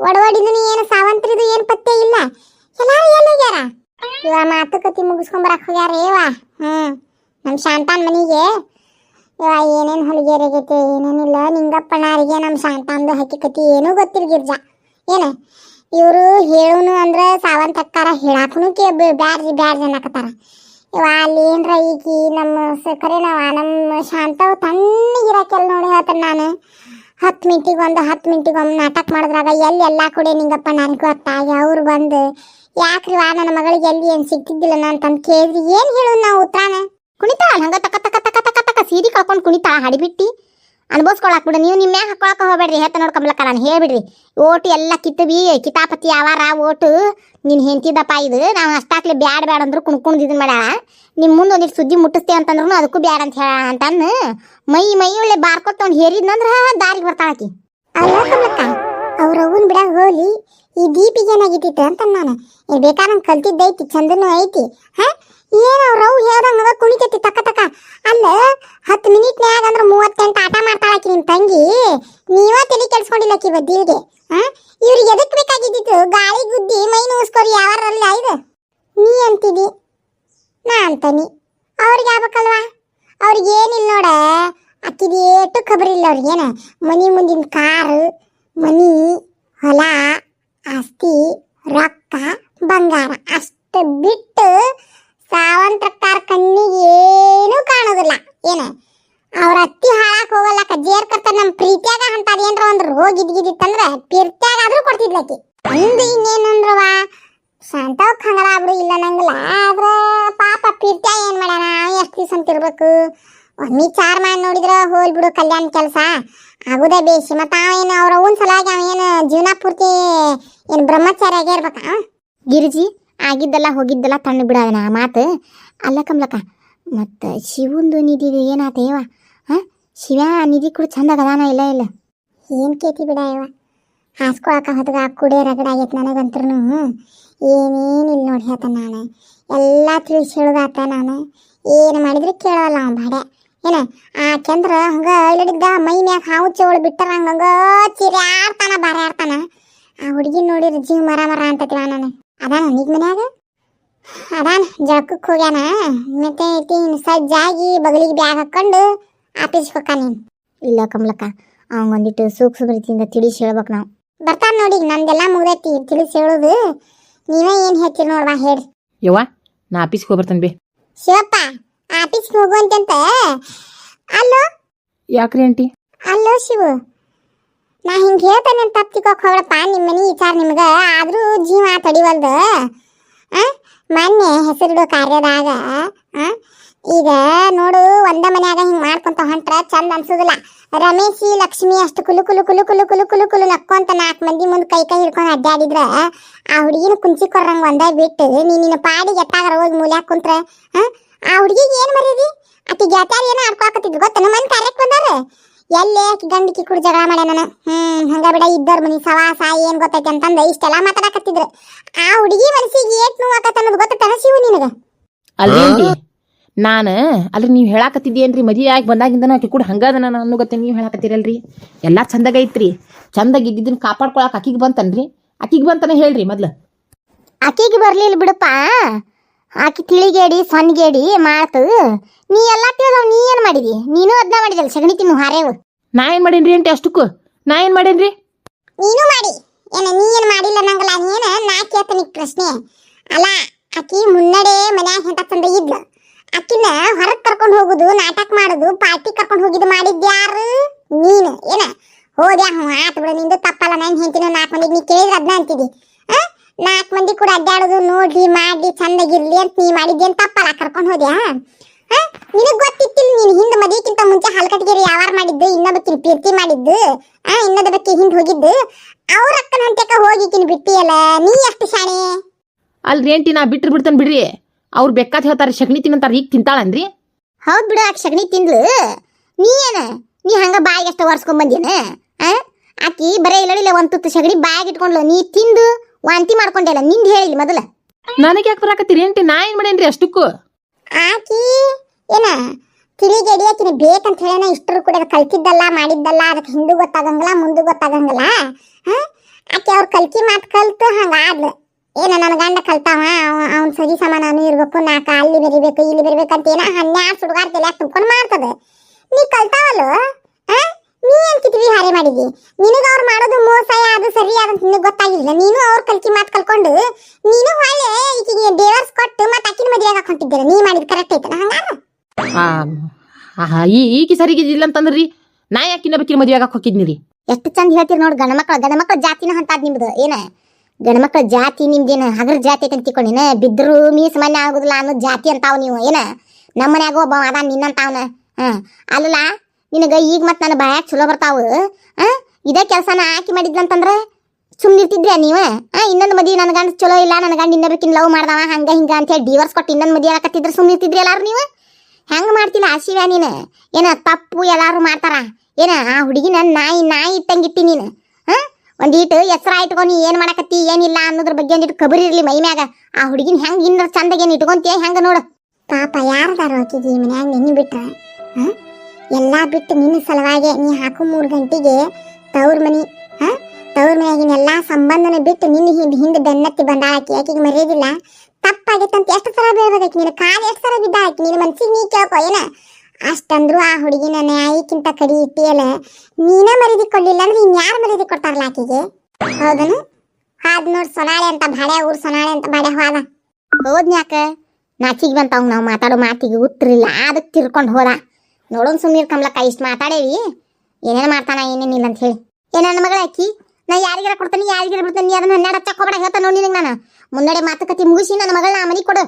ಒಡವಾಡಿದನು ಏನು ಸಾವಂತ್ರಿದು ಏನು ಪತ್ತೆ ಇಲ್ಲ? ಎಲ್ಲಾರು ಎಲ್ಲೋಗ್ಯಾರ? ಇವ ಮಾತುಕತೆ ಮುಗಿಸ್ಕೊಂಡ್ ಬರಕ್ ಹೋಗ್ಯಾರ ಇವ. ಹ್ಮ್. ನಮ್ ಶಾಂತಾನ್ ಮನಿಗೆ. ಇವ ಏನೇನ್ ಹೊಲಿಗೆರೆಗೈತೆ, ಏನೇನಿಲ್ಲ. ನಿಂಗಪ್ಪಣ್ಣಾರಿಗೆ ನಮ್ ಶಾಂತಾಂದು ಹಕ್ಕಿಕತಿ ಏನೂ ಗೊತ್ತಿಲ್ಲ ಗಿರ್ಜಾ. ಏನ? ಇವರು ಹೇಳುನು ಅಂದ್ರೆ ಸಾವಂತ ಅಕ್ಕಾರ ಹೇಳಾಕನು ಬ್ಯಾಡ್ರಿ ಬ್ಯಾಡ್ರಿ ಅನ್ನಕತ್ತಾರ. ಇವ ಅಲ್ಲಿ ಏನ್ರ ಈಗ ನಮ್ಮ ಸಕ್ಕರೆ ನಾವ, ನಮ್ಮ ಶಾಂತವ್ ತಣ್ಣಗಿರಕ್ಕೆಲ್ಲ ನೋಡಿ ಹೇಳ್ತಾನೆ ನಾನು. ಹತ್ತು ಮಿನಿಟಿಗೆ ಒಂದು, ಹತ್ತು ಮಿನಿಟಿಗೆ ಒಂದು ನಾಟಕ ಮಾಡಿದ್ರಾಗ ಎಲ್ಲಿ ಎಲ್ಲ ಕೂಡ ನಿಂಗಪ್ಪ ನನಗೆ ಗೊತ್ತಾಗಿ ಅವ್ರು ಬಂದು, ಯಾಕ್ರಿ ವಾ, ನನ್ನ ಮಗಳಿಗೆ ಎಲ್ಲಿ ಏನು ಸಿಗ್ತಿದ್ದಿಲ್ಲ ನಾನು ತಂದು ಕೇಳಿದ್ರಿ, ಏನು ಹೇಳು ನಾವು ಉತ್ತರಾನ ಕುಣಿತಾಳ ಹಂಗ ತಕ ತಕ ತಕ ತಕ ತಕ, ಸೀರೆ ಕಳ್ಕೊಂಡು ಕುಣಿತಾಳ ಹಾಡಿಬಿಟ್ಟು. ಅನ್ಭವಿಸ್ಕೊಳಕ್ ಬಿಡು. ನೀವು ನಿಮ್ಮ ಹಾಕೊಳಕ್ಕೆ ಹೋಗ್ಬೇಡ್ರಿ. ಹೇಳ್ತ ನೋಡ್ಕೊಂಬಲಕ್ಕ ನಾನು ಹೇಳ್ಬಿಡ್ರಿ. ಓಟು ಎಲ್ಲ ಕಿತ್ತು ಬಿ ಕಿತಾಪತಿ ಯಾವಾರ ಓಟು. ನೀನು ಹೆಂತಿದ್ದಪ್ಪ ಇದು. ನಾವು ಅಷ್ಟಾಕ್ಲಿ ಬ್ಯಾಡ ಬ್ಯಾಡ ಅಂದ್ರು ಕುಣ್ಕೊಂಡು ಇದನ್ನ ಮಾಡ್ಯಾಳ. ನಿಮ್ಮ ಮುಂದೆ ಒಂದಿಷ್ಟು ಸುದ್ದಿ ಮುಟ್ಟಿಸ್ತೇವೆ ಅಂತಂದ್ರು ಅದಕ್ಕೂ ಬ್ಯಾಡ ಅಂತ ಹೇಳ ಅಂತಂದು ಮೈ ಮೈ ಒಳ್ಳೆ ಬಾರ್ಕೊತ ಅವ್ನು ಹೇರಿದ್ನಂದ್ರ ದಾರಿಗೆ ಬರ್ತಾಳಕಿ ಅಲ್ಲ ಕಮಲಕ್ಕ ಬಿಡ ಹೋಲಿ ಈ ದೀಪಿಗೆ ಏನಾಗಿತ್ತಿತ್ತು ಅಂತ ನಾನು. ಏನ್ ಬೇಕಾದಂಗ್ ಕಲ್ತಿದ್ದೈತಿ ಚಂದನು ಐತಿ. ಹಾ? ಏನು ಅವ್ ಹೇಳ್ದಂಗ ಕುಣಿತೈತಿ ತಕ್ಕ ತಕ್ಕ ಅಲ್ಲ, ಹತ್ತು ಮಿನಿಟ್ನ್ಯಾಗ ಅಂದ್ರೆ ಮೂವತ್ತೆಂಟು ಆಟ ಮಾಡ್ತಾಳಕಿ ನಿಮ್ಮ ತಂಗಿ. ನೀವ ತಲೆ ಇವತ್ತು ಬದ್ದಿಲ್ಗೆ ಹಾ? ಇವ್ರಿಗೆ ಎದಕ್ಕೆ ಬೇಕಾಗಿದ್ದಿತ್ತು? ಗಾಳಿ ಗುದ್ದಿ ಮೈ ನುಸ್ಕೊರಿ ಯಾವಾರಲ್ಲ ಇದು? ನೀ ಅಂತಿದಿ, ನಾ ಅಂತಾನಿ. ಅವ್ರಿಗೆ ಆಗ್ಬೇಕಲ್ವಾ? ಅವ್ರಿಗೆ ಏನಿಲ್ಲ ನೋಡ, ಅಕ್ಕಿದ ಏಟು ಖಬರಿಲ್ಲ ಅವ್ರಿಗೇನ. ಮನೆ ಮುಂದಿನ ಕಾರು, ಮನಿ, ಹೊಲ. ಆಸ್ತಿ, ರೊಕ್ಕ, ಬಂಗಾರ. ಅಷ್ಟು ಬಿಟ್ಟು ಸಾವಂತ್ರಕ್ಕಾರ ಕಣ್ಣಿಗೆ ಏನು ಕಾಣೋದಿಲ್ಲ. ಏನು? ಅವ್ರ ಅತ್ತಿ ಹಾಳಾಕ್ ಹೋಗಲ್ಲ ಕಜ್ಜಿಯರ್ ಕರ್ತ ನಮ್ ಪ್ರೀತಿಯಾಗ ಅಂತ ಏನ್ರ ಒಂದ್ ರೋಗ ಇದ್ಗಿದಿತ್ತಂದ್ರ ಪಿರ್ತ್ಯಾಗ ಆದ್ರೂ ಕೊಡ್ತಿದ್ಲಕಿ ಅಂದ್ ಇನ್ನೇನಂದ್ರವ ಶಾಂತವ್ ಬಿಡು ಇಲ್ಲ ನಂಗಿಲ್ಲ ಆದ್ರ ಪಾಪ ಪಿರ್ತ್ಯಾಗ ಏನ್ ಮಾಡ್ಯಾನ? ಎಷ್ಟು ದಿವಸ ಅಂತ ಒಮ್ಮೆ ಚಾರ್ ಮಾಡಿ ನೋಡಿದ್ರ ಹೋಲ್ ಬಿಡು ಕಲ್ಯಾಣ ಕೆಲಸ. ಆಗುದೇ ಬೇಸಿ ಮತ್ತ ಏನು ಅವ್ರ ಅವನ್ ಸಲುವಾಗಿ ಅವೇನು ಜೀವನ ಪೂರ್ತಿ ಏನು ಬ್ರಹ್ಮಚಾರಿ ಆಗೇ ಇರ್ಬೇಕ ಗಿರಿಜಿ ಆಗಿದ್ದಲ್ಲ ಹೋಗಿದ್ದಲ್ಲ ತಣ್ಣ ಬಿಡೋದನ ಆ ಮಾತು. ಅಲ್ಲ ಕಮ್ಲಕ್ಕ ಮತ್ತು ಶಿವಂದು ನಿಧಿ ಏನಾತೇವ ಹಾಂ ಶಿವ ನಿಧಿ ಕೂಡ ಚಂದ ಅದಾನ ಇಲ್ಲ ಇಲ್ಲ? ಏನು ಕೇತಿ ಬಿಡ ಇವ? ಹಾಸ್ಕೊಳಕ ಹೊತ್ಗ ಕುಡೆ ರಗಡ ಆಗೈತೆ ನನಗಂತ್ರು ಏನೇನಿಲ್ಲ ನೋಡಿ ಹೇಳ್ತಾನೆ ನಾನು. ಎಲ್ಲ ತಿಳಿಸಿ ಹೇಳೋದಾತ ನಾನು. ಏನು ಮಾಡಿದ್ರೆ ಕೇಳೋಲ್ಲ ಅವ ಬಾಡೆ. ಏನ? ಆ ಚಂದ್ರ ಹಂಗ ಇಳಿದಿದ್ದ ಮೈ ಮ್ಯಾಗ ಹಾವು ಚೋಳು ಬಿಟ್ಟರ ಹಂಗ ಚಿರ್ಯಾಡ್ತಾನ ಆಡ್ತಾನ ಆ ಹುಡುಗಿ ನೋಡಿ ಜೀವ ಮರ ಮರ ಅಂತ ನಾನು. ಅದಾನ ಈಗ ಮನ್ಯಾಗ? ಅದಾನ ಜಳಕಕ್ಕೆ ಹೋಗ್ಯಾನ. ಮತ್ತೆ ಐತಿ ಸಜ್ಜಾಗಿ ಬಗಲಿಗೆ ಬ್ಯಾಗ್ ಹಾಕೊಂಡು ಆಫೀಸ್ ಹೋಗ ನೀನು. ಇಲ್ಲ ಕಮಲಕ್ಕ ಅವಂಗ ಒಂದಿಟ್ಟು ಸೂಕ್ಷ್ಮ ರೀತಿಯಿಂದ ತಿಳಿಸಿ ಹೇಳ್ಬೇಕು ನಾವು. ಬರ್ತಾನ ನೋಡಿ ನಂದೆಲ್ಲ ಮುಗ್ದೈತಿ. ತಿಳಿಸಿ ಹೇಳೋದು. ನೀವೇ ಏನು ಹೇಳ್ತೀರಿ ನೋಡ್ವಾ ಹೇಳಿ. ಯವ್ವ ನಾ ಆಫೀಸ್ಗೆ ಹೋಗ್ಬರ್ತಾನೆ ಬಿ. ಶಿವಪ್ಪ! ಆಫೀಸ್ಗೆ ಹೋಗುವಂತಂತ? ಅಲ್ಲೋ? ಯಾಕ್ರಿ ಆಂಟಿ? ಅಲ್ಲೋ ಶಿವು. ನಾ ಹಿಂಗೆ ಹೇಳ್ತೇನೆ ಅಂತ ತಪ್ಪಿಕೋಕ್ ಹೋಗ್ಲಪ್ಪ ನಿಮ್ಮ ಮನೆ ವಿಚಾರ ನಿಮ್ಗೆ. ಆದರೂ ಜೀವ ತಡಿವಲ್ದು ಮೊನ್ನೆ ಹೆಸರಿಡೋ ಕಾರ್ಯದಾಗ ಈಗ ನೋಡು ಒಂದ ಮನ್ಯಾಗ ಹಿಂಗೆ ಮಾಡ್ಕೊಂತ ಹೊಂಟ್ರ ಚಂದ ಅನ್ಸೋದಿಲ್ಲ. ರಮೇಶಿ ಲಕ್ಷ್ಮಿ ಅಷ್ಟು ಕುಲು ಕುಲು ಕುಲು ಕುಲು ಕುಲು ಕುಲು ಕುಲು ನಕ್ಕೊಂತ ನಾಲ್ಕು ಮಂದಿ ಮುಂದೆ ಕೈ ಕೈ ಹಿಡ್ಕೊಂಡು ಅಡ್ಡಾಡಿದ್ರ ಆ ಹುಡುಗಿನ ಕುಂಚಿ ಕೊರ್ರಂಗ್ ಒಂದೇ ಬಿಟ್ಟು ನೀನು ನಿನ್ನ ಪಾಡಿಗೆ ಎತ್ತಾಗ ಹೋಗಿ ಮೂಲ್ಯಾಕ ಕುಂತ್ರ ಆ? ಆ ಹುಡುಗಿಗೆ ಏನು ಮರೀರಿ ಆಕಿ ಗೆಳತ್ಯಾರ ಏನೋ ಆಡ್ಕೊಳಕತ್ತಿದ್ರು ಗೊತ್ತ? ನಮ್ಮ ಮನೆ ಕಾರ್ಯಕ್ಕೆ ಬಂದಾರ ಎಲ್ಲೇ ಆಕಿ ಗಂಡಕಿ ಕೂಡ ಜಗಳ ಮಾಡ್ಯ ನಾನು? ಹ್ಮ್ ಹಂಗ ಬಿಡ ಇದ್ದರ್ ಮನಿ ಸವಾಸ ಏನ್ ಗೊತ್ತೈತಿ ಅಂತಂದ ಇಷ್ಟೆಲ್ಲ ಮಾತಾಡಕತ್ತಿದ್ರು. ಆ ಹುಡುಗಿ ಮನಸ್ಸಿಗೆ ಏಟ್ ನೋವು ಆಕತ್ತ ಅನ್ನೋದು ಗೊತ್ತೈತನ ಶಿವು ನಿನಗ? ಅಲ್ರಿ ಆಂಟಿ ನಾನು ಅಲ್ರಿ ನೀವು ಹೇಳಾಕತ್ತಿದ್ದೇನ್ರಿ ಮದುವೆ ಆಗಿ ಬಂದಾಗಿಂದನೂ ಆಕೆ ಕೂಡ ಹಂಗದ ನಾನು ಅನ್ನೋ ಗೊತ್ತೆ ನೀವು ಹೇಳಾಕತ್ತೀರಲ್ರಿ? ಎಲ್ಲ ಚಂದಾಗ ಐತ್ರಿ. ಚಂದಾಗ ಇದ್ದಿದ್ದನ್ನ ಕಾಪಾಡ್ಕೊಳಕ್ ಆಕಿಗೆ ಬಂತನ್ರಿ? ಆಕಿಗೆ ಬಂತನ ಹೇಳ್ರಿ ಮೊದ್ಲು. ಆಕಿಗೆ ಬರ್ಲಿಲ್ಲ ಬಿಡಪ್ಪ. ಆಕಿ ತಿಳಿಗೇಡಿ ಸಣ್ಣಗೇಡಿ ಮಾತು ನೀ ಎಲ್ಲ ತಿಳಿದವ್ ನೀ ಏನು ಮಾಡಿದಿ? ನೀನು ಅದನ್ನ ಮಾಡಿದಲ್ಲ ಸಗಣಿ ತಿನ್ನು ಹಾರೇವು ನಾ ಏನು ಮಾಡೇನ್ರಿ ಅಂತ ಅಷ್ಟಕ್ಕೂ? ನಾ ಏನು ಮಾಡೇನ್ರಿ? ನೀನು ಮಾಡಿ. ಏನ ನೀ ಏನು ಮಾಡಿಲ್ಲ ನಂಗಲ್ಲ ಏನ ನಾ ಕೇಳ್ತೀನಿ ಪ್ರಶ್ನೆ. ಅಲ್ಲ ಆಕಿ ಮುನ್ನಡೆ ಮನ್ಯಾಗ ಹೆಂಟ ತಂದ ಇದ್ಲು. ಆಕಿನ ಹೊರಗೆ ಕರ್ಕೊಂಡು ಹೋಗುದು ನಾಟಕ ಮಾಡುದು ಪಾರ್ಟಿ ಕರ್ಕೊಂಡು ಹೋಗಿದ್ದು ಮಾಡಿದ್ಯಾರು ನೀನು. ಏನ? ಹೋದ್ಯಾ ಹ್ಞೂ ಆತು ಬಿಡು ನಿಂದು ತಪ್ಪಲ್ಲ ನಾನು ಹೆಂಡತಿನ ನಾಲ್ಕು ಮಂದಿಗೆ ನೀ ಕೇಳಿದ್ರೆ ಅದನ್ನ ಅಂತಿದಿ. ಆ ನಾಲ್ಕು ಮಂದಿ ಕೂಡ ಅಡ್ಡಾಡೋದು ನೋಡ್ಲಿ ಮಾಡ್ಲಿ ಚಂದಾಗಿರ್ಲಿ ಅಂತ ನೀ ಮಾಡಿದ್ಯೇನ್ ತಪ್ಪಲ್ಲ? ಕರ್ಕೊಂಡು ಹೋದ್ಯಾ? ನಿನಗ್ ಗೊತ್ತಿತ್ತಿಲ್ಲ ನೀನು ಹಿಂದೆ ಮದುವೆಕ್ಕಿಂತ ಮುಂಚೆ ಹಲ್ಕಟ್ಗೇರಿ ಯಾವಾರ ಮಾಡಿದ್ದು ಇನ್ನೊಬ್ಬಕ್ಕಿನ ಪ್ರೀತಿ ಮಾಡಿದ್ದು ಆ ಇನ್ನೊಂದು ಬಗ್ಗೆ ಹಿಂದೆ ಹೋಗಿದ್ದು ಅವ್ರ ಅಕ್ಕನ ಹಂತಕ ಹೋಗಿಕಿನ ಬಿಟ್ಟಿಯಲ್ಲ ನೀ ಎಷ್ಟು ಶಾಣೆ? ಅಲ್ರಿ ಏಂಟಿ ನಾ ಬಿಟ್ರು ಬಿಡ್ತಾನೆ ಬಿಡ್ರಿ. ಅವ್ರು ಬೆಕ್ಕಾತ್ ಹೇಳ್ತಾರೆ ಶಗ್ನಿ ತಿನ್ನಂತಾರ ಈಗ ತಿಂತಾಳನ್ರಿ. ಹೌದ್ ಬಿಡು ಆಕಿ ಸಗಣಿ ತಿಂದ್ಲು. ನೀ ಏನ? ನೀ ಹಂಗ ಬಾಯಿಗೆ ಎಷ್ಟ ಒರ್ಸ್ಕೊಂಡ್ ಬಂದೇನ ಆ ಆಕಿ ಬರೇ ಇಲ್ಲ ಒಂದ್ ತುತ್ತು ಸಗಣಿ ಬಾಯಿಗೆ ಇಟ್ಕೊಂಡ್ಲು. ನೀ ತಿಂದು ವಾಂತಿ ಮಾಡ್ಕೊಂಡೆಲ್ಲ ನಿಂದ್ ಹೇಳಿ ಮೊದಲ. ನನಗೆ ಯಾಕೆ ಬರಾಕತ್ತೀರಿ? ಏನ್ರಿ ನಾ ಏನ್ ಮಾಡೇನ್ರಿ ಅಷ್ಟಕ್ಕೂ? ಆಕಿ ಏನ ತಿಳಿಗೆ ಅಡಿಯಾಕಿನ ಬೇಕಂತ ಹೇಳೋಣ ಇಷ್ಟರು ಕೂಡ ಕಲ್ತಿದ್ದಲ್ಲ ಮಾಡಿದ್ದಲ್ಲ ಅದಕ್ಕೆ ಹಿಂದೂ ಗೊತ್ತಾಗಂಗಿಲ್ಲ ಮುಂದೆ ಗೊತ್ತಾಗಂಗಿಲ್ಲ ಹಾ? ಆಕಿ ಅವ್ರು ಕಲ್ಕಿ ಮಾತು ಕಲ್ತು ಹಂಗಾದ್ಲು ಏನ ನನ್ನ ಗಂಡ ಕಲ್ತಾವ? ಅವ್ನ ಸರಿ ಸಾಮಾನು ನಾನು ಇರ್ಬೇಕು ನಾಕ ಅಲ್ಲಿ ಬೆರಿಬೇಕು ಇಲ್ಲಿ ಬೆರಿಬೇಕಂತ ಅಂತ ಏನ ಹನ್ನೆರಡು ಸುಡುಗಾರ ತಲೆ ತುಂಬ್ಕೊಂಡು ಮಾಡ್ತದೆ ನೀ ಕಲ್ತಾವಲ್ಲ? ಆ ಹಾರೆ ಏನ್ ಕಿತ್ವಿ ಹಾರಿ ಮಾಡಿದಿ ನಿನಗ ಅವ್ರು ಮಾಡೋದು ಮೋಸ ಅದು ಸರಿ ಅದಂತ ನಿನಗೆ ಗೊತ್ತಾಗಿಲ್ಲ ನೀನು ಅವ್ರ ಕಲ್ಕಿ ಮಾತು ಕಲ್ಕೊಂಡು ನೀನು ಹೊಳ್ಳೆ ಈಕಿಗೆ ಡೇವರ್ಸ್ ಕೊಟ್ಟು ಮತ್ತೆ ಅಕ್ಕಿನ ಮದುವೆ ಹಾಕೊಂಡಿದ್ದೀರ ನೀ ಮಾಡಿದ ಕರೆಕ್ಟ್ ಐತಲ್ಲ ಹಂಗಾರ ಈ ಈಕಿ ಸರಿಗಿದ್ದಿಲ್ಲ ಅಂತಂದ್ರಿ. ನಾ ಯಾಕಿನ ಬಕ್ಕಿನ ಮದುವೆ ಆಗಕ್ಕೆ ಹೋಗಿದ್ನಿ ರೀ ಎಷ್ಟು ಚಂದ ಹೇಳ್ತೀರಿ ನೋಡಿ ಗಂಡ ಮಕ್ಕಳ ಗಂಡ ಮಕ್ಕಳ ಜಾತಿನ ಅಂತಾದ್ ನಿಮ್ದು. ಏನ? ಗಂಡ ಮಕ್ಕಳ ಜಾತಿ ನಿಮ್ದೇನ? ಹಗರ ಜಾತಿ ಐತೆ ಅಂತ ತಿಳ್ಕೊಂಡಿನ ಬಿದ್ರು ಮೀಸ್ ಮನೆ ಆಗುದಿಲ್ಲ ಅನ್ನೋ ಜಾತಿ ಅಂತಾವ್ ನೀವು. ಏನ? ನಮ್ಮ ಮನ್ಯಾಗ ಒಬ್ಬ ಅದ ನಿನ್ನಂತಾವನ ಹ ಅಲ್ಲಲ್ಲ? ನಿನಗ ಈಗ ಮತ್ತೆ ನನ್ನ ಬಾಯಾಗ ಚಲೋ ಬರ್ತಾವ ಆ? ಇದೇ ಕೆಲಸನ ಆಕಿ ಮಾಡಿದ್ಲಂತಂದ್ರ ಸುಮ್ಮನಿರ್ತಿದ್ರಿ ನೀವ? ಆ, ಇನ್ನೊಂದು ಮದಿ ನನ್ನ ಗಂಡ ಚಲೋ ಇಲ್ಲ ನನ್ನ ಗಂಡ ಇನ್ನೊಬ್ಬಕಿನ ಲವ್ ಮಾಡ್ದವ, ಹಂಗ ಹಿಂಗ ಅಂತ ಹೇಳಿ ಡಿವೋರ್ಸ್ ಕೊಟ್ಟು ಇನ್ನೊಂದು ಮದ್ವಿ ಆಗತ್ತಿದ್ರ ಸುಮ್ಮನಿರ್ತಿದ್ರಿ ಎಲ್ಲಾರು ನೀವು? ಹೆಂಗೆ ಮಾಡ್ತಿಲ್ಲ ಆಶಿವ್ಯಾ ನೀನು? ಏನ ತಪ್ಪು ಎಲ್ಲಾರು ಮಾಡ್ತಾರ? ಏನ ಆ ಹುಡುಗಿನ ನಾಯಿ ನಾಯಿ ಇಟ್ಟಂಗಿಟ್ಟಿ ನೀನು? ಹಾ ಒಂದೀಟು ಹೆಸರ ಇಟ್ಕೊಂಡು ಏನು ಮಾಡಕತ್ತಿ, ಏನಿಲ್ಲ ಅನ್ನೋದ್ರ ಬಗ್ಗೆ ಒಂದಿಟ್ಟು ಕಬರಿ ಇರ್ಲಿ ಮೈ ಮ್ಯಾಗ. ಆ ಹುಡುಗಿನ ಹೆಂಗೆ ಇನ್ನರ ಚಂದಗೆ ಏನ್ ಇಟ್ಕೊಂತೀಯ ಹೆಂಗ ನೋಡು. ಪಾಪ ಯಾರದಾರ ಆಕಿಗೆ ಮನ್ಯಾಗ ನೆನಿ ಬಿಟ್ರ ಎಲ್ಲಾ ಬಿಟ್ಟು ನಿನ್ನ ಸಲುವಾಗಿ ನೀ ಹಾಕು ಮೂರು ಗಂಟೆಗೆ ತವ್ರ ಮನಿ, ಹಾ? ತವ್ರ ಮನೆಯಾಗಿನ ಎಲ್ಲಾ ಸಂಬಂಧನ ಬಿಟ್ಟು ನಿನ್ನ ಹಿಂದೆ ಹಿಂದೆ ಬೆನ್ನತ್ತಿ ಬಂದ ಆಕಿ. ಆಕಿಗೆ ಮರೆಯೋದಿಲ್ಲ. ತಪ್ಪಾಗೈತಂತ ಎಷ್ಟು ಸಲ ಬೀಳ್ಬೋದಕ್ಕೆ ನೀನು ಕಾಲು ಎಷ್ಟು ಸಲ ಬಿದ್ದ ಆಕಿ? ನಿನ್ನ ಮನ್ಸಿಗೆ ನೀ ಕೇಳ್ಕೊ, ಏನ? ಅಷ್ಟಂದ್ರು ಆ ಹುಡುಗಿನ ನ್ಯಾಯಕ್ಕಿಂತ ಕಡಿ ಇಟ್ಟಿಯಲ್ಲ, ನೀನೇ ಮರೀದಿ ಕೊಡ್ಲಿಲ್ಲ ಅಂದ್ರೆ ಇನ್ಯಾರು ಮರೀದಿ ಕೊಡ್ತಾರಲ್ಲ ಆಕಿಗೆ? ಹೌದನು? ಹಾದ್ ನೋಡ್ ಸೊನಾಳೆ ಅಂತ ಬಾಡೆ ಊರ್ ಸೊನಾಳೆ ಅಂತ ಬಾಡೆ ಹೋದ. ಹೋದ್ನ್ಯಾಕ ನಾಚಿಗೆ ನಾಚಿಗೆ ಬಂತಾವ್, ನಾವು ಮಾತಾಡೋ ಮಾತಿಗೆ ಉತ್ತರಿಲ್ಲ. ಅದಕ್ಕೆ ತಿರ್ಕೊಂಡು ಹೋದ. ನೋಡೋನ್ ಸುಮ್ಮನೆ ಕಮ್ಲಕ್ಕ ಇಷ್ಟು ಮಾತಾಡೇವಿ. ಏನೇನು ಮಾಡ್ತಾನ ಏನೇನಿಲ್ಲ ಅಂತ ಹೇಳಿ. ಏ ನನ್ನ ಮಗಳ ಆಕಿ ನಾ ಯಾರಿಗಾರ ಕೊಡ್ತೀನಿ ಯಾರಿಗಾರ ಬಿಡ್ತೀನಿ ಅದನ್ನ ಹನ್ನೆರಡು ಹಚ್ಚ ಹೋಗ್ಬೇಡ ಹೇಳ್ತಾನ ನೋಡಿ ನಿನಗೆ ನಾನು. ಮುನ್ನಡೆ ಮಾತುಕತೆ ಮುಗಿಸಿ ನನ್ನ ಮಗಳನ್ನ ಮನೆಗೆ ಕೊಡು.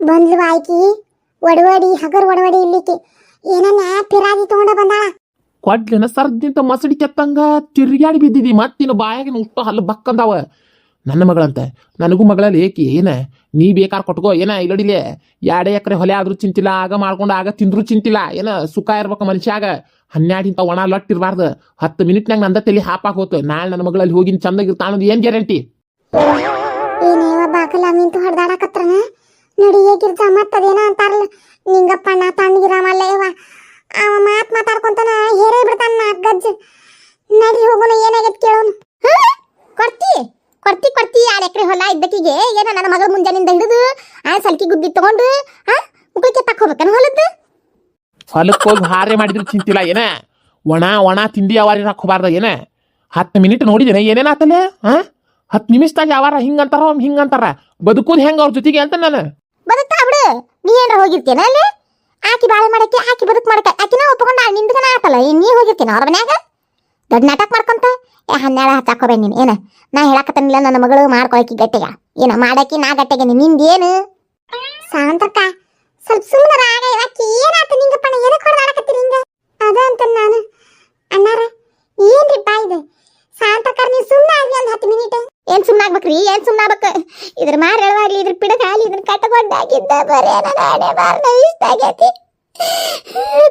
ಬಂದ್ಲು ಆಯ್ಕಿ. ಒಡವಡಿ ಹಗರ್ ಒಡವಡಿ ಇಲ್ಲಿಕ್ಕೆ. ಏನನ್ನ ಪಿರಾಗಿ ತಗೊಂಡ ಬಂದಾಳ? ಕೊಡ್ಲಿನ ಸರ್ದಿಂತ ಮಸಡಿ ಕೆತ್ತಂಗ ತಿರ್ಗ್ಯಾಡಿ ಬಿದ್ದಿದಿ ಮತ್ತಿನ ಬಾಯಾಗಿನ ಉಷ್ಟು ಹಲ್ಲು ಬಕ್ಕಂದಾವ. ನನ್ನ ಮಗಳಂತ. ನನಗೂ ಮಗಳಲ್ಲಿ ಏಕೆ, ಏನ? ನೀ ಬೇಕಾರ್ ಕೊಟ್ಕೋ, ಏನ ಇಲ್ಲಡಿಲೆ ಎರಡೇ ಎಕರೆ ಹೊಲೆ ಆದ್ರೂ ಚಿಂತಿಲ್ಲ, ಆಗ ಮಾಡ್ಕೊಂಡು ಆಗ ತಿಂದ್ರು ಚಿಂತಿಲ್ಲ, ಏನ? ಸುಖ ಇರ್ಬೇಕು ಮನುಷ್ಯಾಗ. ಹನ್ನೆರಡು ಇಂಥ ಒಣ ಲಟ್ ಇರಬಾರ್ದು ಹತ್ತು ಮಿನಿಟ್ನಾಗ ನಂದ ತಲೆ ಹಾಪಾಕ್ ಹೋತು. ನಾಳೆ ನನ್ನ ಮಗಳಲ್ಲಿ ಹೋಗಿನ ಚಂದಾಗಿರ್ತಾ ಏನ್ ಗ್ಯಾರಂಟಿ? ಏನೇ ಬಾಕಲ ನಿಂತು ಹೊಡೆದಾಡಕತ್ರನ? ನಡಿ ಹೇಗಿರ್ತ ಮತ್ತದೇನ ಅಂತಾರಲ್ಲ? ಹೋಗೋಣ ಏನಾಗೈತ್ ಎರಡು ಎಕರೆ ಹೊಲ ಇದ್ದಕ್ಕಿಗೆ ಏನ ನನ್ನ ಮಗಳ ಮುಂಜಾನಿಂದ ಹಿಡಿದು ಆ ಸಲ್ಕಿ ಗುದ್ದಿ ತಗೊಂಡು ಆ ಮುಖಕ್ಕೆ ತಕ್ಕ ಹೋಗ್ಬೇಕನ ಹೊಲದ್ದು? ಹೊಲಕ್ಕೆ ಹೋಗಿ ಹಾರೆ ಮಾಡಿದ್ರು ಚಿಂತಿಲ್ಲ ಏನ? ಒಣ ಒಣ ತಿಂಡಿ ಯಾವಾರ ಹಾಕೋಬಾರ್ದ ಏನ? ಹತ್ತು ಮಿನಿಟ್ ನೋಡಿದೇನೆ ಏನೇನಾತಲ್ಲ ಹಾ ಹತ್ತು ನಿಮಿಷದಾಗ ಯಾವಾರ ಹಿಂಗಂತಾರ ಹಿಂಗಂತಾರ ಬದುಕೋದು ಹೆಂಗ ಅವ್ರ ಜೊತೆಗೆ ಅಂತ ನಾನು. ಬದುಕ್ತಾ ಬಿಡು. ನೀ ಏನ್ರ ಹೋಗಿರ್ತೇನ ಅಲ್ಲಿ? ಆಕಿ ಬಾಳೆ ಮಾಡಕ್ಕೆ ಆಕಿ ಬದುಕ್ ಮಾಡಕ್ಕೆ ಆಕಿನ ಒಪ್ಕೊಂಡ ನಿಂದ ಆತಲ್ಲ ನೀ ಹೋಗಿರ್ತೇನ ಅವ್ರ ಮನ್ಯಾಗ? ದೊಡ್ಡ ನಾಟಕ ಮಾಡ್ಕೊಂತ? ಏ ಹನ್ನೆರಡು ಹಚ್ಚಾಕೋಬೇಡ ನೀನು ಏನ? ನಾ ಹೇಳಕತ್ತನಿಲ್ಲ ನನ್ನ ಮಗಳು ಮಾಡ್ಕೊಳಕಿ ಗಟ್ಟಿಗ. ಏನ ಮಾಡಾಕಿ ನಾ ಗಟ್ಟಿಗೆ ನಿಂದೇನು ಸಾಂತಕ್ಕ ಸ್ವಲ್ಪ ಸುಮ್ಮನೆ ರಾಗ ಇವಕ್ಕೆ ಏನಾತ ನಿಂಗಪ್ಪ? ಏನಕ್ಕೆ ಹೊಡೆದಾಡಕತ್ತೀರಿ ಹಿಂಗ? ಅದ ಅಂತ ನಾನು. ಅಣ್ಣಾರ ಏನ್ರಿಪ್ಪ ಇದು? ಸಾಂತಕ್ಕ ನೀವು ಸುಮ್ಮನೆ ಆಗ್ಲಿ ಒಂದು ಹತ್ತು ಮಿನಿಟ್. ಏನ್ ಸುಮ್ಮನೆ ಆಗ್ಬೇಕ್ರಿ? ಏನ್ ಸುಮ್ಮನೆ ಆಗ್ಬೇಕು? ಇದ್ರ ಮಾರ ಎಳವಾಗ್ಲಿ ಇದ್ರ ಪಿಡಕ ಇದ್ರ ಕಟ್ಟಕೊಂಡಾಗಿದ್ದ ಬರೇ ನನ್ನ ಹಣೆ ಇಷ್ಟ ಆಗೈತಿ.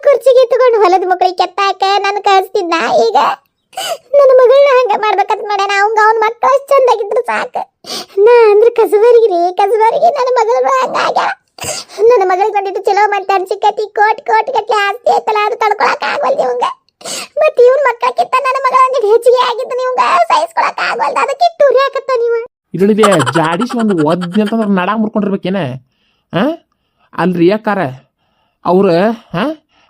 ಕುರ್ಚಿಗೆ ತಗೊಂಡು ಹೊಲದ ಮಕ್ಕಳಿಗೆ ಕೆತ್ತಾಕ ನಾನು ಕಳಿಸ್ತಿದ್ದ ಈಗ. ನನ್ನ ಮಗಳನ್ನ ಹಂಗ ಮಾಡ್ಬೇಕಂತ ಮಾಡ್ಯಾನ. ಅವಂಗ ಅವ್ನ ಮಕ್ಕಳು ಅಷ್ಟು ಚಂದಾಗಿದ್ರು ಸಾಕು. ನಾ ಅಂದ್ರೆ ಕಸಬರಿಗೆ ರೀ ನನ್ನ ಮಗಳು ಹಂಗಾಗ ನನ್ನ ಮಗಳಿಗೆ ಬಂದಿಟ್ಟು ಚಲೋ ಮಾಡ್ತಾನೆ ಅನ್ಸಿಕತಿ. ಕೋಟ್ ಕೋಟ್ ಗಟ್ಲೆ ಆಸ್ತಿ ಐತಲ್ಲ, ಅದು ತಡ್ಕೊಳಕ್ ಆಗವಲ್ದು ಇವಂಗ. ಮತ್ತೆ ಮಕ್ಕಳಕ್ಕಿಂತ ನನ್ನ ಮಗಳ ಒಂದಿಟ್ಟು ಹೆಚ್ಚಿಗೆ ಆಗಿದ್ದು ನಿಮ್ಗ ಸಹಿಸ್ಕೊಳಕ್ ಆಗವಲ್ದು. ಅದಕ್ಕೆ ಟೂರಿ ಹಾಕತ್ತ ನೀವು? ಇರಳಿದೆ ಜಾಡಿಸ್ ಒಂದು ಒದ್ದಿ ಅಂತಂದ್ರೆ ನಡಾಗ ಮುರ್ಕೊಂಡಿರ್ಬೇಕೇನ? ಅಲ್ರಿ ಅಕ್ಕಾರ, ಅವ್ರು ಹಾ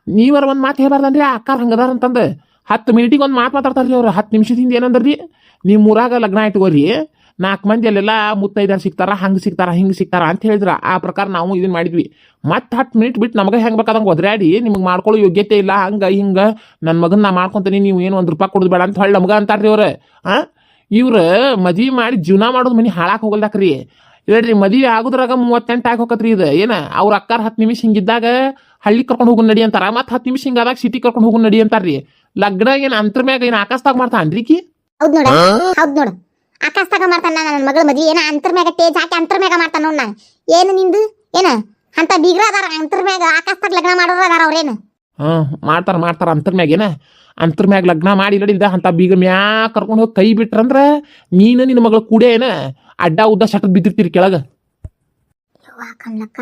ನೀವರ ಒಂದು ಮಾತು ಹೇಳ್ಬಾರ್ದನ್ರಿ ಅಕ್ಕಾರ ಹಂಗದಾರ ಅಂತಂದು. ಹತ್ತು ಮಿನಿಟಿಗೆ ಒಂದು ಮಾತು ಮಾತಾಡ್ತಾರ್ರಿ ಅವ್ರು. ಹತ್ತು ನಿಮಿಷದಿಂದ ಏನಂದ್ರಿ? ನಿಮ್ಮ ಊರಾಗ ಲಗ್ನ ಇಟ್ಕೋರಿ ನಾಲ್ಕು ಮಂದಿ ಅಲ್ಲೆಲ್ಲ ಮುತ್ತೈದಾರು ಸಿಗ್ತಾರ, ಹಂಗೆ ಸಿಗ್ತಾರ, ಹಿಂಗೆ ಸಿಗ್ತಾರ ಅಂತ ಹೇಳಿದ್ರ. ಆ ಪ್ರಕಾರ ನಾವು ಇದನ್ನ ಮಾಡಿದ್ವಿ. ಮತ್ತೆ ಹತ್ತು ಮಿನಿಟ್ ಬಿಟ್ಟು ನಮಗೆ ಹೆಂಗೆ ಬೇಕಾದಂಗೆ ಒದ್ರಾಡಿ ನಿಮ್ಗೆ ಮಾಡ್ಕೊಳ್ಳೋ ಯೋಗ್ಯತೆ ಇಲ್ಲ, ಹಂಗೆ ಹಿಂಗೆ ನನ್ನ ಮಗನ ನಾ ಮಾಡ್ಕೊತೀನಿ, ನೀವು ಏನು ಒಂದು ರೂಪಾಯಿ ಕೊಡೋದು ಬೇಡ ಅಂತ ಹೇಳಿ ನಮ್ಗೆ ಅಂತಾರ್ರಿ ಅವ್ರು. ಹಾಂ ಇವ್ರು ಮದುವೆ ಮಾಡಿ ಜೀವನ ಮಾಡೋದು ಮನೆ ಹಾಳಾಕ್ ಹೋಗಲ್ದಾಕ್ರಿ. ಹೇಳ್ರಿ, ಮದುವೆ ಆಗೋದ್ರಾಗ ಮೂವತ್ತೆಂಟು ಆಗಿ ಹೋಗತ್ರಿ ಇದು. ಏನ? ಅವ್ರ ಅಕ್ಕಾರ ಹತ್ತು ನಿಮಿಷ ಹಿಂಗಿದ್ದಾಗ ಹಳ್ಳಿ ಕರ್ಕೊಂಡು ಹೋಗು ನಡಿ ಅಂತಾರ. ಮತ್ತೆ ಹತ್ತು ನಿಮಿಷ ಹಿಂಗಾದಾಗ ಸಿಟಿ ಕರ್ಕೊಂಡು ಹೋಗು ನಡಿ ಅಂತಾರ್ರಿ. ಲಗ್ನ ಏನ್ ಅಂತರ ಮ್ಯಾಗ ಏನ್ ಆಕಾಶದಾಗ ಮಾಡ್ತಾನ್ರಿ ಕಿ ಹೌದ್ ನೋಡ ಹೌದ್ ನೋಡು. ಆಕಾಶದಾಗ ಮಾಡ್ತಾನ ನನ್ನ ಮಗಳ ಮದ್ವಿ. ಏನ ಅಂತರ್ ಮ್ಯಾಗ ಟೇಜ್ ಹಾಕಿ ಅಂತರ್ ಮ್ಯಾಗ ಮಾಡ್ತಾನ ನೋಡ್ ನಾ ಏನು ನಿಂದು? ಏನ? ಅಂತ ಬೀಗ್ರ ಅದಾರ ಅಂತರ್ ಮ್ಯಾಗ ಆಕಾಶದಾಗ ಲಗ್ನ ಮಾಡೋರು ಅದಾರ ಅವ್ರೇನು ಹಾ ಮಾಡ್ತಾರ ಮಾಡ್ತಾರ ಅಂತರ್ ಮ್ಯಾಗ ಏನ? ಅಂತರ ಮ್ಯಾಗ ಲಗ್ನ ಮಾಡಿ ಇಲ್ಲ ಅಂತ ಬೀಗ ಮ್ಯಾ ಕರ್ಕೊಂಡು ಹೋಗಿ ಕೈ ಬಿಟ್ರಂದ್ರ ನೀನು ನಿನ್ನ ಮಗಳ ಕೂಡೆ ಏನ? ಅಡ್ಡ ಉದ್ದ ಶಟದ್ ಬಿದ್ದಿರ್ತೀರಿ ಕೆಳಗ. ಯವ್ವ ಕಮಲಕ್ಕ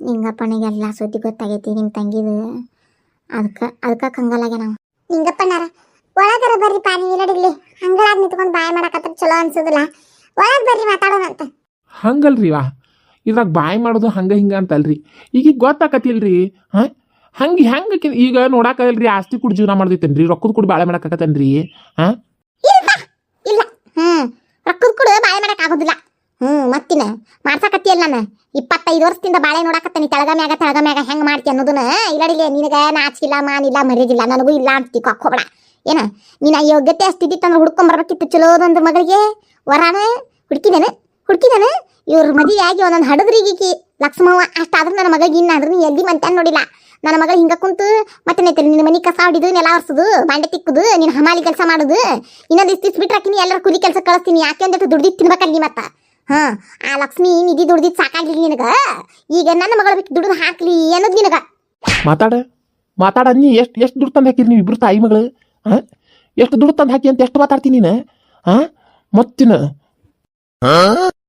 ನಿಂಗಪ್ಪನಿಗೆಲ್ಲ ಸುದ್ದಿ ಗೊತ್ತಾಗೈತಿ ನಿಮ್ಮ ತಂಗಿದು. ಅದಕ್ಕ ಅದಕ್ಕ ಕಂಗಾಲಾಗೆ ನಾವು ನಿಂಗಪ್ಪನಾರ? ಒಳಗರ ಬರ್ರಿ ಪಾ ನೀವು ನಡಿಲಿ ಹಂಗಳಾಗ ನಿಂತ್ಕೊಂಡು ಬಾಯ್ ಮಾಡಕತ್ರ ಚಲೋ ಅನ್ಸೋದಿಲ್ಲ. ಒಳಗ್ ಬರ್ರಿ ಮಾತಾಡೋಣಂತ ಹಂಗಲ್ರಿ ವಾ. ಇದ್ರಾಗ ಬಾಯ್ ಮಾಡೋದು ಹಂಗ ಹಿಂಗ ಅಂತಲ್ರಿ. ಈಗ ಗೊತ್ತಾಕತಿಲ್ರಿ ಹಾ? ಹಂಗೆ ಹೆಂಗೆ ಈಗ ನೋಡಾಕಲ್ರಿ ಆಸ್ತಿ ಕೂಡ ಜೀವನ ಮಾಡ್ದೈತೇನ್ರಿ ರೊಕ್ಕದ ಕೂಡ ಬಾಳೆ ಮಾಡಾಕತ್ತೇನ್ರಿ ಹಾ? ಇಲ್ಲ. ಹ್ಮ್. ರೊಕ್ಕದ ಕೂಡ ಬಾಳೆ ಮಾಡಕ್ ಆಗೋದಿಲ್ಲ. ಹ್ಮ್, ಮತ್ತಿನ? ಮಾಡ್ಸಾಕತ್ತಿಯಲ್ಲ ನಾನು? ಇಪ್ಪತ್ತೈದು ವರ್ಷದಿಂದ ಬಾಳೆ ನೋಡಾಕತ್ತೀನಿ, ತಳಗಮ್ಯಾಗ ತಳಗಮ್ಯಾಗ ಹೆಂಗೆ ಮಾಡ್ತಿ ಅನ್ನೋದನ್ನ. ಇಲ್ಲಡಿಲೆ ನಿನಗೆ ನಾಚಿಲ್ಲ, ಮಾನಿಲ್ಲ, ಮರ್ಯಾದಿಲ್ಲ, ನನಗೂ ಇಲ್ಲ ಅಂತ ಕೊಕ್ಕೋಬೇಡ ಏನ? ನಿನ್ನ ಯೋಗ್ಯತೆ ಅಷ್ಟಿದ್ದಿತ್ತಂದ್ರೆ ಹುಡ್ಕೊಂಬರ್ಬೇಕಿತ್ತು ಚಲೋದೊಂದು ಮಗಳಿಗೆ? ವರಾನ? ಹುಡುಕಿದೇನೆ? ಹುಡುಕಿದೇನೆ? ಇವ್ರ ಮದುವೆ ಆಗಿ ಒಂದೊಂದು ಹಡದ್ರಿಗೀಕಿ ಲಕ್ಷ್ಮವ್ವ, ಅಷ್ಟಾದ್ರೂ ನನ್ನ ಮಗಳಿಗೆ ಇನ್ನಾದ್ರೂ ನೀ ಎಲ್ಲಿ ಮಂತ್ಯಾನ ನೋಡಿಲ್ಲ. ನನ್ನ ಮಗಳು ಹಿಂಗ ಕುಂತು, ಮತ್ತೆ ನೈತರಿ ನಿನ್ನ ಮನೆ ಕಸ ಹೊಡಿದು ನೆಲ ಒರ್ಸುದು, ಬಾಂಡೆ ತಿಕ್ಕುದು ನಿನ್ನ ಹಮಾಲಿ ಕೆಲಸ ಮಾಡುದು. ಇನ್ನೊಂದು ದಿವ್ಸ ಬಿಟ್ರಾಕಿನಿ ಎಲ್ಲರ ಕೂಲಿ ಕೆಲಸ ಕಳಿಸ್ತೀನಿ, ಯಾಕೆ ಅಂತ ದುಡ್ದಿದ್ದು ತಿನ್ಬೇಕಲ್ಲಿ ಮತ್ತ? ಹಾ ಆ ಲಕ್ಷ್ಮಿ ನಿಧಿ ದುಡ್ದಿದ್ ಸಾಕಾಗ್ಲಿ ನಿನಗ? ಈಗ ನನ್ನ ಮಗಳ ಬಿಟ್ಟು ದುಡ್ದು ಹಾಕ್ಲಿ ಅನ್ನೋದು ನಿನಗ. ಮಾತಾಡ ಮಾತಾಡ ನೀ ಎಷ್ಟು ಎಷ್ಟು ದುಡ್ಡು ತಂದು ಹಾಕಿರಿ ನೀವು ಇಬ್ರು ತಾಯಿ ಮಗಳು? ಹಾಂ ಎಷ್ಟು ದುಡ್ಡು ತಂದು ಹಾಕಿ ಅಂತ ಎಷ್ಟು ಮಾತಾಡ್ತೀನಿ ನೀನು? ಹಾಂ ಮತ್ತಿನ?